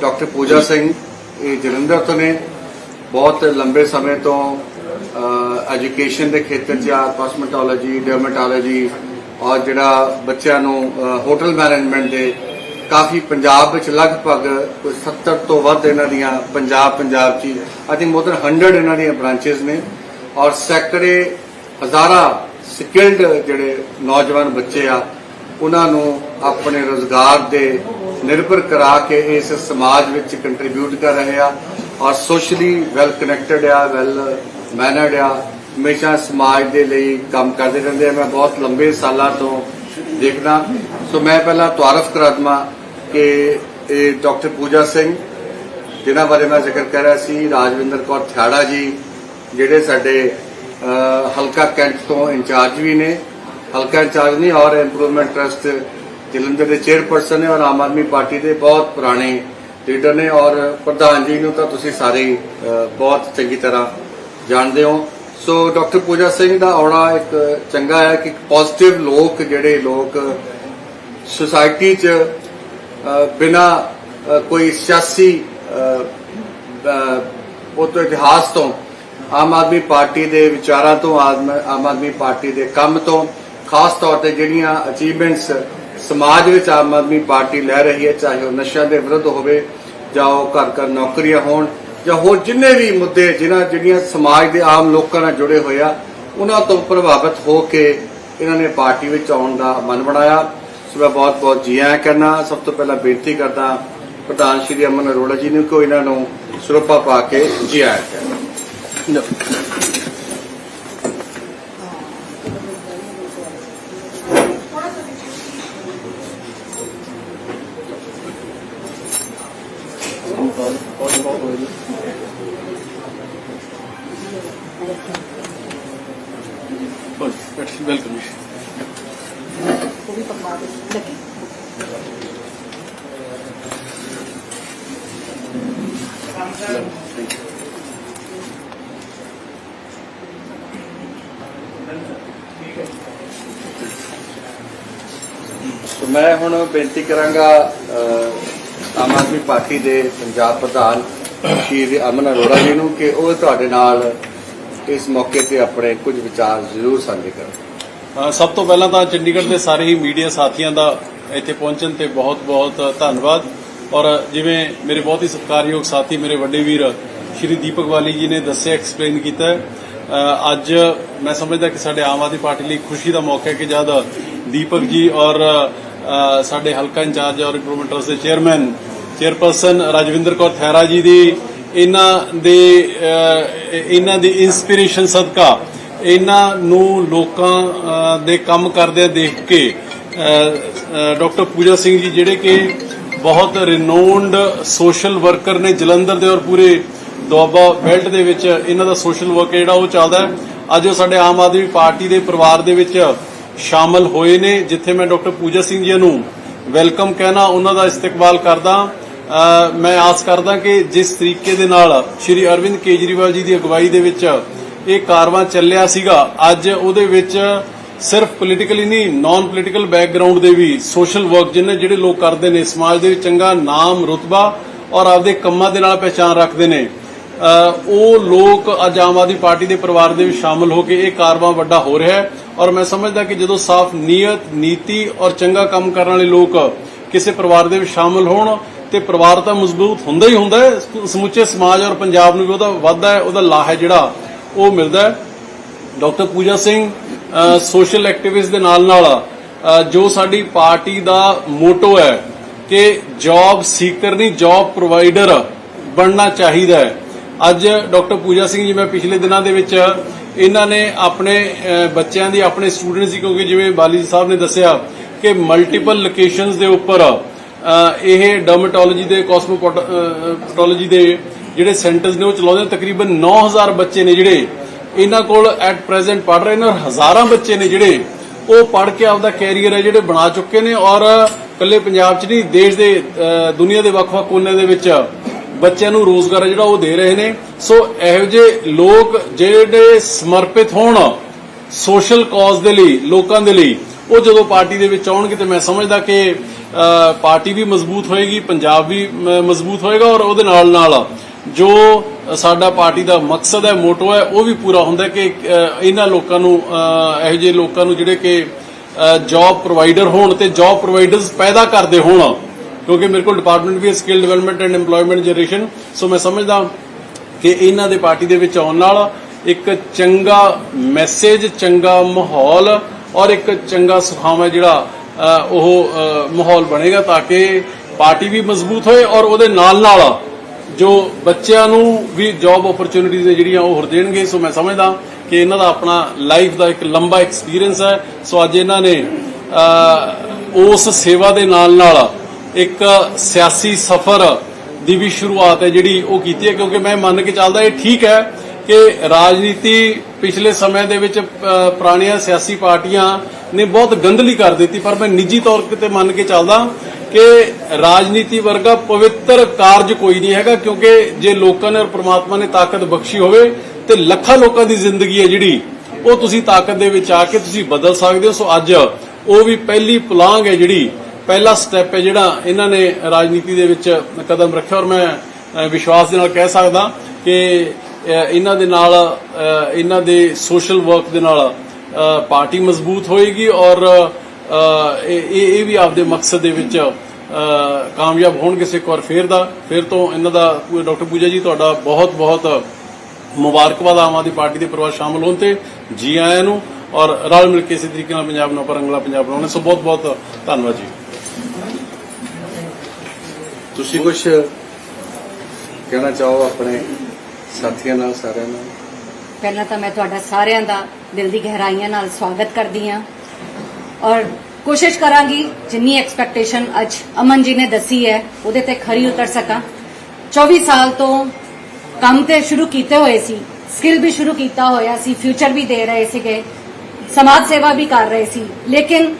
Doctor Pooja Singh, ਇਹ ਜਲੰਧਰ ਤੋਂ ਨੇ। ਬਹੁਤ ਲੰਬੇ ਸਮੇਂ ਤੋਂ ਐਜੂਕੇਸ਼ਨ ਦੇ ਖੇਤਰ 'ਚ ਆ ਕਾਸਮੈਟੋਲੋਜੀ ਡਰਮੇਟੋਲੋਜੀ ਔਰ ਜਿਹੜਾ ਬੱਚਿਆਂ ਨੂੰ ਹੋਟਲ ਮੈਨੇਜਮੈਂਟ ਦੇ ਕਾਫੀ ਪੰਜਾਬ ਵਿੱਚ ਲਗਭਗ ਕੋਈ 70 ਤੋਂ ਵੱਧ ਇਹਨਾਂ ਦੀਆਂ ਪੰਜਾਬ ਪੰਜਾਬ 'ਚ ਆਈ ਥਿੰਕ ਮੋਰ ਦਨ 100 ਇਹਨਾਂ ਦੀਆਂ ਬ੍ਰਾਂਚੇਸ ਨੇ। ਔਰ ਸੈਕੜੇ ਹਜ਼ਾਰਾਂ ਸਕਿਲਡ ਜਿਹੜੇ ਨੌਜਵਾਨ ਬੱਚੇ ਆ ਉਹਨਾਂ ਨੂੰ ਆਪਣੇ ਰੋਜ਼ਗਾਰ ਦੇ ਨਿਰਭਰ ਕਰਾ ਕੇ ਇਸ ਸਮਾਜ ਵਿੱਚ ਕੰਟਰੀਬਿਊਟ ਕਰ ਰਹੇ ਆ ਔਰ ਸੋਸ਼ਲੀ ਵੈਲ ਕਨੈਕਟਡ ਆ ਵੈਲ ਮੈਨਰਡ ਆ, ਹਮੇਸ਼ਾ ਸਮਾਜ ਦੇ ਲਈ ਕੰਮ ਕਰਦੇ ਰਹਿੰਦੇ ਆ। ਮੈਂ ਬਹੁਤ ਲੰਬੇ ਸਾਲਾਂ ਤੋਂ ਦੇਖਦਾ। ਸੋ ਮੈਂ ਪਹਿਲਾਂ ਤਾਰਫ ਕਰਾ ਦਵਾਂ ਕਿ ਇਹ ਡਾਕਟਰ ਪੂਜਾ ਸਿੰਘ, ਜਿਨ੍ਹਾਂ ਬਾਰੇ ਮੈਂ ਜ਼ਿਕਰ ਕਰ ਰਿਹਾ ਸੀ, ਰਾਜਵਿੰਦਰ ਕੌਰ ਥਿਆੜਾ ਜੀ, ਜਿਹੜੇ ਸਾਡੇ ਹਲਕਾ ਕੈਂਟ ਤੋਂ ਇੰਚਾਰਜ ਵੀ ਨੇ। ਹਲਕਾ ਇੰਚਾਰਜ ਨਹੀਂ ਔਰ ਇੰਪਰੂਵਮੈਂਟ ਟਰਸਟ ਜਲੰਧਰ ਦੇ ਚੇਅਰਪਰਸਨ ਨੇ ਔਰ ਆਮ ਆਦਮੀ ਪਾਰਟੀ ਦੇ ਬਹੁਤ ਪੁਰਾਣੇ ਲੀਡਰ ਨੇ ਔਰ ਪ੍ਰਧਾਨ ਜੀ ਨੂੰ ਤਾਂ ਤੁਸੀਂ ਸਾਰੇ ਬਹੁਤ ਚੰਗੀ ਤਰ੍ਹਾਂ ਜਾਣਦੇ ਹੋ। ਸੋ ਡਾਕਟਰ ਪੂਜਾ ਸਿੰਘ ਦਾ ਆਉਣਾ ਇੱਕ ਚੰਗਾ ਹੈ ਕਿ ਪੋਜ਼ਿਟਿਵ ਲੋਕ ਜਿਹੜੇ ਲੋਕ ਸੁਸਾਇਟੀ 'ਚ ਬਿਨਾ ਕੋਈ ਸਿਆਸੀ ਉਹ ਤੋਂ ਇਤਿਹਾਸ ਤੋਂ ਆਮ ਆਦਮੀ ਪਾਰਟੀ ਦੇ ਵਿਚਾਰਾਂ ਤੋਂ ਆਮ ਆਦਮੀ ਪਾਰਟੀ ਦੇ ਕੰਮ ਤੋਂ ਖਾਸ ਤੌਰ ਤੇ ਜਿਹੜੀਆਂ ਅਚੀਵਮੈਂਟਸ ਸਮਾਜ ਵਿੱਚ ਆਮ ਆਦਮੀ ਪਾਰਟੀ ਲੈ ਰਹੀ ਹੈ, ਚਾਹੇ ਉਹ ਨਸ਼ਿਆਂ ਦੇ ਵਿਰੁੱਧ ਹੋਵੇ ਜਾਂ ਉਹ ਘਰ ਘਰ ਨੌਕਰੀਆਂ ਹੋਣ ਜਾਂ ਹੋਰ ਜਿੰਨੇ ਵੀ ਮੁੱਦੇ ਜਿਨ੍ਹਾਂ ਜਿਹੜੀਆਂ ਸਮਾਜ ਦੇ ਆਮ ਲੋਕਾਂ ਨਾਲ ਜੁੜੇ ਹੋਏ ਆ, ਉਹਨਾਂ ਤੋਂ ਪ੍ਰਭਾਵਿਤ ਹੋ ਕੇ ਇਹਨਾਂ ਨੇ ਪਾਰਟੀ ਵਿੱਚ ਆਉਣ ਦਾ ਮਨ ਬਣਾਇਆ। ਸੋ ਮੈਂ ਬਹੁਤ ਬਹੁਤ ਜੀ ਆਇਆਂ ਕਰਨਾ ਸਭ ਤੋਂ ਪਹਿਲਾਂ ਬੇਨਤੀ ਕਰਦਾ ਪ੍ਰਧਾਨ ਸ਼੍ਰੀ ਅਮਨ ਅਰੋੜਾ ਜੀ ਨੂੰ ਕਿ ਇਹਨਾਂ ਨੂੰ ਸਰੋਪਾ ਪਾ ਕੇ ਜੀ ਆਇਆਂ ਕਰਨਾ ਵੈਲਕਮ ਉਹ ਵੀ ਪਕਵਾ ਲੱਗੀ ਸੋ ਮੈਂ ਹੁਣ ਬੇਨਤੀ ਕਰਾਂਗਾ ਆਮ ਆਦਮੀ ਪਾਰਟੀ ਦੇ ਪੰਜਾਬ ਪ੍ਰਧਾਨ ਸ਼੍ਰੀ ਅਮਨ ਅਰੋੜਾ ਜੀ ਨੂੰ ਕਿ ਉਹ ਤੁਹਾਡੇ ਨਾਲ ਇਸ ਮੌਕੇ ਤੇ ਆਪਣੇ ਕੁਝ ਵਿਚਾਰ ਜ਼ਰੂਰ ਸਾਂਝੇ ਕਰਨ ਸਭ ਤੋਂ ਪਹਿਲਾਂ ਤਾਂ ਚੰਡੀਗੜ੍ਹ ਦੇ ਸਾਰੇ ਹੀ ਮੀਡੀਆ ਸਾਥੀਆਂ ਦਾ ਇੱਥੇ ਪਹੁੰਚਣ ਤੇ ਬਹੁਤ-ਬਹੁਤ ਧੰਨਵਾਦ। ਔਰ ਜਿਵੇਂ ਮੇਰੇ ਬਹੁਤ ਹੀ ਸਤਿਕਾਰਯੋਗ ਸਾਥੀ ਮੇਰੇ ਵੱਡੇ ਵੀਰ ਸ਼੍ਰੀ ਦੀਪਕ ਵਾਲੀ ਜੀ ਨੇ ਦੱਸਿਆ ਐਕਸਪਲੇਨ ਕੀਤਾ ਅੱਜ ਮੈਂ ਸਮਝਦਾ ਕਿ ਸਾਡੇ ਆਮ ਆਦਮੀ ਪਾਰਟੀ ਲਈ ਖੁਸ਼ੀ ਦਾ ਮੌਕਾ ਹੈ ਕਿ ਜਦ ਦੀਪਕ ਜੀ ਔਰ ਸਾਡੇ ਹਲਕਾ ਇੰਚਾਰਜ ਔਰ ਇੰਪਰੂਵਮੈਂਟ ਟਰਸਟ ਦੇ ਚੇਅਰਮੈਨ ਚੇਅਰਪਰਸਨ ਰਾਜਵਿੰਦਰ ਕੌਰ ਥੈਰਾ ਜੀ ਦੀ ਇਹਨਾਂ ਦੇ ਅ, ਇਹਨਾਂ ਦੀ ਇਨਸਪੀਰੇਸ਼ਨ ਸਦਕਾ ਇਹਨਾਂ ਨੂੰ ਲੋਕਾਂ ਦੇ ਕੰਮ ਕਰਦਿਆਂ ਦੇਖ ਕੇ ਡਾਕਟਰ ਪੂਜਾ ਸਿੰਘ ਜੀ ਜਿਹੜੇ ਕਿ ਬਹੁਤ ਰਿਨੋਨਡ ਸੋਸ਼ਲ ਵਰਕਰ ਨੇ ਜਲੰਧਰ ਦੇ ਔਰ ਪੂਰੇ ਦੁਆਬਾ ਬੈਲਟ ਦੇ ਵਿੱਚ ਇਹਨਾਂ ਦਾ ਸੋਸ਼ਲ ਵਰਕ ਜਿਹੜਾ ਉਹ ਚੱਲਦਾ ਹੈ। ਅੱਜ ਉਹ ਸਾਡੇ ਆਮ ਆਦਮੀ ਪਾਰਟੀ ਦੇ ਪਰਿਵਾਰ ਦੇ ਵਿੱਚ ਸ਼ਾਮਲ ਹੋਏ ਨੇ ਜਿੱਥੇ ਮੈਂ ਡਾਕਟਰ ਪੂਜਾ ਸਿੰਘ ਜੀ ਨੂੰ ਵੈਲਕਮ ਕਹਿਣਾ ਉਹਨਾਂ ਦਾ ਇਸਤਕਬਾਲ ਕਰਦਾ। ਮੈਂ ਆਸ ਕਰਦਾ ਕਿ ਜਿਸ ਤਰੀਕੇ ਦੇ ਨਾਲ ਸ਼੍ਰੀ ਅਰਵਿੰਦ ਕੇਜਰੀਵਾਲ ਜੀ ਦੀ ਅਗਵਾਈ ਦੇ ਵਿੱਚ ਇਹ ਕਾਰਵਾ ਚੱਲਿਆ ਸੀਗਾ, ਅੱਜ ਉਹਦੇ ਵਿੱਚ ਸਿਰਫ ਪੋਲੀਟੀਕਲੀ ਨਹੀਂ ਨਾਨ ਪੋਲੀਟੀਕਲ ਬੈਕਗ੍ਰਾਉਂਡ ਦੇ ਵੀ ਸੋਸ਼ਲ ਵਰਕ ਜਿਹਨੇ ਜਿਹੜੇ ਲੋਕ ਕਰਦੇ ਨੇ, ਸਮਾਜ ਦੇ ਵਿੱਚ ਚੰਗਾ ਨਾਮ, ਰੁਤਬਾ ਔਰ ਆਪਦੇ ਕੰਮਾਂ ਦੇ ਨਾਲ ਪਹਿਚਾਨ ਰੱਖਦੇ ਨੇ। ਉਹ ਲੋਕ ਅੱਜ ਆਮ ਆਦਮੀ ਪਾਰਟੀ ਦੇ ਪਰਿਵਾਰ ਦੇ ਵਿੱਚ ਸ਼ਾਮਲ ਹੋ ਕੇ ਇਹ ਕਾਰਵਾ ਵੱਡਾ ਹੋ ਰਿਹਾ ਹੈ ਔਰ ਮੈਂ ਸਮਝਦਾ ਕਿ ਜਦੋਂ ਸਾਫ਼ ਨੀਅਤ, ਨੀਤੀ ਔਰ ਚੰਗਾ ਕੰਮ ਕਰਨ ਵਾਲੇ ਲੋਕ ਕਿਸੇ ਪਰਿਵਾਰ ਦੇ ਵਿੱਚ ਸ਼ਾਮਲ ਹੋਣ ਤੇ ਪਰਿਵਾਰ ਤਾਂ ਮਜ਼ਬੂਤ ਹੁੰਦਾ ਹੀ ਹੁੰਦਾ ਹੈ। ਸਮੁੱਚੇ ਸਮਾਜ ਔਰ ਪੰਜਾਬ ਨੂੰ ਵੀ ਉਹਦਾ ਵਾਧਾ ਹੈ, ਉਹਦਾ ਲਾਹ ਹੈ ਜਿਹੜਾ ਉਹ ਮਿਲਦਾ ਹੈ। Doctor Pooja Singh social activist ਦੇ ਨਾਲ ਨਾਲ ਜੋ ਸਾਡੀ ਪਾਰਟੀ ਦਾ ਮੋਟੋ ਹੈ ਕਿ ਜੌਬ ਸੀਕਰ ਨਹੀਂ, ਜੌਬ ਪ੍ਰੋਵਾਈਡਰ ਬਣਨਾ ਚਾਹੀਦਾ ਹੈ। ਅੱਜ ਡਾਕਟਰ ਪੂਜਾ ਸਿੰਘ ਜੀ, ਮੈਂ ਪਿਛਲੇ ਦਿਨਾਂ ਦੇ ਵਿੱਚ ਇਹਨਾਂ ਨੇ ਆਪਣੇ ਬੱਚਿਆਂ ਦੀ, ਆਪਣੇ ਸਟੂਡੈਂਟਸ ਦੀ, ਕਿਉਂਕਿ ਜਿਵੇਂ ਬਾਲੀ ਸਾਹਿਬ ਨੇ ਦੱਸਿਆ ਕਿ ਮਲਟੀਪਲ ਲੋਕੇਸ਼ਨਸ ਦੇ ਉੱਪਰ ਇਹ ਡਰਮਟੋਲੋਜੀ ਦੇ ਕਾਸਮੋਪੋਟੋਲੋਜੀ ਦੇ ਜਿਹੜੇ ਸੈਂਟਰਸ ਨੇ ਉਹ ਚਲਾਉਂਦੇ ਨੇ। ਤਕਰੀਬਨ 9000 ਬੱਚੇ ਨੇ ਜਿਹੜੇ ਇਹਨਾਂ ਕੋਲ ਐਟ ਪ੍ਰੈਜ਼ੈਂਟ ਪੜ ਰਹੇ ਨੇ ਔਰ ਹਜ਼ਾਰਾਂ ਬੱਚੇ ਨੇ ਜਿਹੜੇ ਉਹ ਪੜ ਕੇ ਆਪਦਾ ਕੈਰੀਅਰ ਹੈ ਜਿਹੜੇ ਬਣਾ ਚੁੱਕੇ ਨੇ ਔਰ ਇਕੱਲੇ ਪੰਜਾਬ 'ਚ ਨਹੀਂ ਦੇਸ਼ ਦੇ ਅ, ਦੁਨੀਆ ਦੇ ਵੱਖ-ਵੱਖ ਕੋਨੇ ਦੇ ਵਿੱਚ ਬੱਚਿਆਂ ਨੂੰ ਰੋਜ਼ਗਾਰ ਹੈ ਜਿਹੜਾ ਉਹ ਦੇ ਰਹੇ ਨੇ ਸੋ ਇਹੋ ਜਿਹੇ ਲੋਕ ਜਿਹੜੇ ਸਮਰਪਿਤ ਹੋਣ ਸੋਸ਼ਲ ਕਾਜ਼ ਦੇ ਲਈ ਲੋਕਾਂ ਦੇ ਲਈ ਉਹ ਜਦੋਂ ਪਾਰਟੀ ਦੇ ਵਿੱਚ ਆਉਣਗੇ ਤੇ ਮੈਂ ਸਮਝਦਾ ਕਿ ਪਾਰਟੀ ਵੀ ਮਜ਼ਬੂਤ ਹੋਏਗੀ, ਪੰਜਾਬ ਵੀ ਮਜ਼ਬੂਤ ਹੋਏਗਾ ਔਰ ਉਹਦੇ ਨਾਲ ਨਾਲ ਜੋ ਸਾਡਾ ਪਾਰਟੀ ਦਾ ਮਕਸਦ ਹੈ, ਮੋਟੋ ਹੈ, ਉਹ ਵੀ ਪੂਰਾ ਹੁੰਦਾ ਕਿ ਇਹਨਾਂ ਲੋਕਾਂ ਨੂੰ ਇਹੋ ਜਿਹੇ ਲੋਕਾਂ ਨੂੰ ਜਿਹੜੇ ਕਿ ਜੌਬ ਪ੍ਰੋਵਾਈਡਰ ਹੋਣ ਤੇ ਜੌਬ ਪ੍ਰੋਵਾਈਡਰਸ ਪੈਦਾ ਕਰਦੇ ਹੋਣ। ਕਿਉਂਕਿ ਮੇਰੇ ਕੋਲ ਡਿਪਾਰਟਮੈਂਟ ਵੀ ਹੈ skill development and employment generation so ਮੈਂ ਸਮਝਦਾ ਕਿ ਇਹਨਾਂ ਦੇ ਪਾਰਟੀ ਦੇ ਵਿੱਚ ਆਉਣ ਨਾਲ ਇੱਕ ਚੰਗਾ ਮੈਸੇਜ ਚੰਗਾ ਮਾਹੌਲ ਔਰ ਇੱਕ ਚੰਗਾ ਸੁਖਾਵਾਂ ਜਿਹੜਾ ਉਹ ਮਾਹੌਲ ਬਣੇਗਾ ਤਾਂ ਕਿ ਪਾਰਟੀ ਵੀ ਮਜ਼ਬੂਤ ਹੋਏ ਔਰ ਉਹਦੇ ਨਾਲ ਨਾਲ ਜੋ ਬੱਚਿਆਂ ਨੂੰ ਵੀ ਜੌਬ ਓਪਰਚੁਨਿਟੀਜ਼ ਜਿਹੜੀਆਂ ਉਹ ਹੋਰ ਦੇਣਗੇ। ਸੋ ਮੈਂ ਸਮਝਦਾ ਕਿ ਇਹਨਾਂ ਦਾ ਆਪਣਾ ਲਾਈਫ ਦਾ ਇੱਕ ਲੰਬਾ ਐਕਸਪੀਰੀਅੰਸ ਹੈ। ਸੋ ਅੱਜ ਇਹਨਾਂ ਨੇ ਉਸ ਸੇਵਾ ਦੇ ਨਾਲ ਨਾਲ ਇੱਕ ਸਿਆਸੀ ਸਫ਼ਰ ਦੀ ਵੀ ਸ਼ੁਰੂਆਤ ਹੈ ਜਿਹੜੀ ਉਹ ਕੀਤੀ ਹੈ। ਕਿਉਂਕਿ ਮੈਂ ਮੰਨ ਕੇ ਚੱਲਦਾ ਇਹ ਠੀਕ ਹੈ ਕਿ ਰਾਜਨੀਤੀ ਪਿਛਲੇ ਸਮੇਂ ਦੇ ਵਿੱਚ ਪੁਰਾਣੀਆਂ ਸਿਆਸੀ ਪਾਰਟੀਆਂ ਨੇ ਬਹੁਤ ਗੰਦਲੀ ਕਰ ਦਿੱਤੀ। ਪਰ ਮੈਂ ਨਿੱਜੀ ਤੌਰ ਤੇ ਮੰਨ ਕੇ ਚੱਲਦਾ ਕਿ ਰਾਜਨੀਤੀ ਵਰਗਾ ਪਵਿੱਤਰ ਕਾਰਜ ਕੋਈ ਨਹੀਂ ਹੈਗਾ, ਕਿਉਂਕਿ ਜੇ ਲੋਕਾਂ ਨੇ ਔਰ ਪ੍ਰਮਾਤਮਾ ਨੇ ਤਾਕਤ ਬਖਸ਼ੀ ਹੋਵੇ ਤੇ ਲੱਖਾਂ ਲੋਕਾਂ ਦੀ ਜ਼ਿੰਦਗੀ ਹੈ ਜਿਹੜੀ, ਉਹ ਤੁਸੀਂ ਤਾਕਤ ਦੇ ਵਿੱਚ ਆ ਕੇ ਤੁਸੀਂ ਬਦਲ ਸਕਦੇ ਹੋ। ਸੋ ਅੱਜ ਉਹ ਵੀ ਪਹਿਲੀ ਪਲਾਂਗ ਹੈ ਜਿਹੜੀ, ਪਹਿਲਾ ਸਟੈਪ ਹੈ ਜਿਹੜਾ ਇਹਨਾਂ ਨੇ ਰਾਜਨੀਤੀ ਦੇ ਵਿੱਚ ਕਦਮ ਰੱਖਿਆ। ਔਰ ਮੈਂ ਵਿਸ਼ਵਾਸ ਦੇ ਨਾਲ ਕਹਿ ਸਕਦਾ ਕਿ ਇਹਨਾਂ ਦੇ ਨਾਲ ਇਹਨਾਂ ਦੇ ਸੋਸ਼ਲ ਵਰਕ ਦੇ ਨਾਲ ਪਾਰਟੀ ਮਜ਼ਬੂਤ ਹੋਏਗੀ ਔਰ ਇਹ ਇਹ ਵੀ ਆਪਦੇ ਮਕਸਦ ਦੇ ਵਿੱਚ ਕਾਮਯਾਬ ਹੋਣਗੇ ਸੇ ਇੱਕ ਵਾਰ ਫੇਰ ਦਾ। ਫਿਰ ਤੋਂ ਇਹਨਾਂ ਦਾ, ਡਾਕਟਰ ਪੂਜਾ ਜੀ, ਤੁਹਾਡਾ ਬਹੁਤ ਬਹੁਤ ਮੁਬਾਰਕਬਾਦ ਆਮ ਆਦਮੀ ਪਾਰਟੀ ਦੇ ਪਰਿਵਾਰ ਸ਼ਾਮਲ ਹੋਣ ਤੇ। ਜੀ ਆਇਆਂ ਨੂੰ ਔਰ ਰਲ ਮਿਲ ਕੇ ਇਸੇ ਤਰੀਕੇ ਨਾਲ ਪੰਜਾਬ ਨੂੰ ਪਰ ਪੰਜਾਬ ਬਣਾਉਣਾ। ਸੋ ਬਹੁਤ ਬਹੁਤ ਧੰਨਵਾਦ ਜੀ। ਤੁਸੀਂ ਕੁਝ ਕਹਿਣਾ ਚਾਹੋ ਆਪਣੇ ਸਾਥੀਆਂ ਨਾਲ, ਸਾਰਿਆਂ ਨਾਲ। ਪਹਿਲਾਂ ਤਾਂ ਮੈਂ ਤੁਹਾਡਾ ਸਾਰਿਆਂ ਦਾ ਦਿਲ ਦੀ ਗਹਿਰਾਈਆਂ ਨਾਲ ਸਵਾਗਤ ਕਰਦੀ ਹਾਂ। ਔਰ ਕੋਸ਼ਿਸ਼ ਕਰਾਂਗੀ, ਜਿੰਨੀ ਐਕਸਪੈਕਟੇਸ਼ਨ ਅੱਜ ਅਮਨ ਜੀ ਨੇ ਦੱਸੀ ਹੈ, ਉਹਦੇ ਤੇ ਖਰੀ ਉਤਰ ਸਕਾਂ। 24 ਸਾਲ ਤੋਂ ਕੰਮ ਤੇ ਸ਼ੁਰੂ ਕੀਤੇ ਹੋਏ ਸੀ ਸਕਿੱਲ ਵੀ ਸ਼ੁਰੂ ਕੀਤਾ ਹੋਇਆ ਸੀ ਫਿਊਚਰ ਵੀ ਦੇ ਰਹੇ ਸੀਗੇ, ਸਮਾਜ ਸੇਵਾ ਵੀ ਕਰ ਰਹੇ ਸੀ। ਲੇਕਿਨ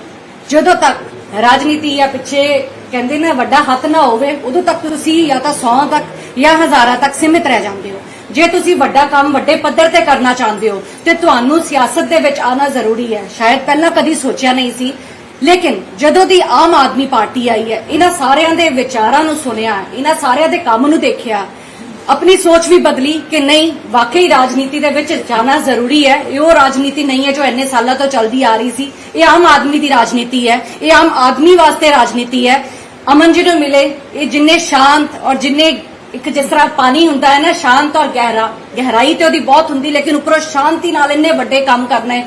ਜਦੋਂ ਤੱਕ ਰਾਜਨੀਤੀ ਜਾਂ ਪਿੱਛੇ ਕਹਿੰਦੇ ਨੇ ਵੱਡਾ ਹੱਥ ਨਾ ਹੋਵੇ, ਉਦੋਂ ਤੱਕ ਤੁਸੀਂ ਜਾਂ ਤਾਂ 100 ਤੱਕ ਜਾਂ ਹਜ਼ਾਰਾਂ ਤੱਕ ਸੀਮਿਤ ਰਹਿ ਜਾਂਦੇ ਹੋ। ਜੇ ਤੁਸੀਂ ਵੱਡਾ ਕੰਮ ਵੱਡੇ ਪੱਧਰ ਤੇ ਕਰਨਾ ਚਾਹੁੰਦੇ ਹੋ, ਤੇ ਤੁਹਾਨੂੰ ਸਿਆਸਤ ਦੇ ਵਿੱਚ ਆਉਣਾ ਜ਼ਰੂਰੀ ਹੈ। ਸ਼ਾਇਦ ਪਹਿਲਾਂ ਕਦੀ ਸੋਚਿਆ ਨਹੀਂ ਸੀ। ਲੇਕਿਨ ਜਦੋਂ ਦੀ ਆਮ ਆਦਮੀ ਪਾਰਟੀ ਆਈ ਹੈ, ਇਹਨਾਂ ਸਾਰਿਆਂ ਦੇ ਵਿਚਾਰਾਂ ਨੂੰ ਸੁਣਿਆ, ਇਹਨਾਂ ਸਾਰਿਆਂ ਦੇ ਕੰਮ ਨੂੰ ਦੇਖਿਆ, ਆਪਣੀ ਸੋਚ ਵੀ ਬਦਲੀ ਕਿ ਨਹੀਂ, ਵਾਕਈ ਰਾਜਨੀਤੀ ਦੇ ਵਿੱਚ ਜਾਣਾ ਜ਼ਰੂਰੀ ਹੈ। ਇਹ ਉਹ ਰਾਜਨੀਤੀ ਨਹੀਂ ਹੈ ਜੋ ਇੰਨੇ ਸਾਲਾਂ ਤੋਂ ਚੱਲਦੀ ਆ ਰਹੀ ਸੀ। ਇਹ ਆਮ ਆਦਮੀ ਦੀ ਰਾਜਨੀਤੀ ਹੈ। ਇਹ ਆਮ ਆਦਮੀ ਵਾਸਤੇ ਰਾਜਨੀਤੀ ਹੈ। ਅਮਨ ਜੀ ਨੂੰ ਮਿਲੇ, ਇਹ ਜਿੰਨੇ ਸ਼ਾਂਤ ਔਰ ਜਿੰਨੇ ਇੱਕ ਜਿਸ ਤਰ੍ਹਾਂ ਪਾਣੀ ਹੁੰਦਾ ਹੈ ਨਾ, ਸ਼ਾਂਤ ਔਰ ਗਹਿਰਾ, ਗਹਿਰਾਈ ਤੇ ਉਹਦੀ ਬਹੁਤ ਹੁੰਦੀ, ਲੇਕਿਨ ਉੱਪਰੋਂ ਸ਼ਾਂਤੀ ਨਾਲ ਇੰਨੇ ਵੱਡੇ ਕੰਮ ਕਰਨੇ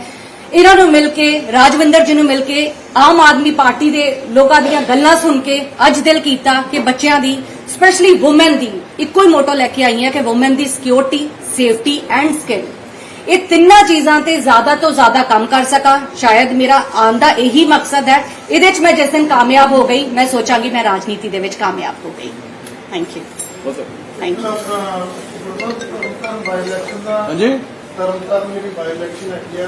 ਇਹਨਾਂ ਨੂੰ ਮਿਲ ਕੇ, ਰਾਜਵਿੰਦਰ ਜੀ ਨੂੰ ਮਿਲ ਕੇ, ਆਮ ਆਦਮੀ ਪਾਰਟੀ ਦੇ ਲੋਕਾਂ ਦੀਆਂ ਗੱਲਾਂ ਸੁਣ ਕੇ ਅੱਜ ਦਿਲ ਕੀਤਾ ਕਿ ਬੱਚਿਆਂ ਦੀ ਸਪੈਸ਼ਲੀ ਔਮਨ ਦੀ, ਇੱਕੋ ਹੀ ਮੋਟੋ ਲੈ ਕੇ ਆਈ ਹਾਂ ਕਿ ਔਮਨ ਦੀ ਸਿਕਿਉਰਿਟੀ ਸੇਫਟੀ ਐਂਡ ਸਕਿੱਲ ਇਹ ਤਿੰਨਾਂ ਚੀਜ਼ਾਂ ਤੇ ਜ਼ਿਆਦਾ ਤੋਂ ਜ਼ਿਆਦਾ ਕੰਮ ਕਰ ਸਕਾਂ। ਸ਼ਾਇਦ ਮੇਰਾ ਆਉਣ ਦਾ ਇਹੀ ਮਕਸਦ ਹੈ। ਇਹਦੇ 'ਚ ਮੈਂ ਜਿਸ ਦਿਨ ਕਾਮਯਾਬ ਹੋ ਗਈ, ਮੈਂ ਸੋਚਾਂਗੀ ਮੈਂ ਰਾਜਨੀਤੀ ਦੇ ਵਿੱਚ ਕਾਮਯਾਬ ਹੋ ਗਈ। ਥੈਂਕ ਯੂ ਥੈਂਕ ਯੂ ਹਾਂਜੀ। ਤਰਨਤਾਰਨ ਮੇਰੀ ਬਾਈ ਇਲੈਕਸ਼ਨ ਹੈਗੀ ਆ।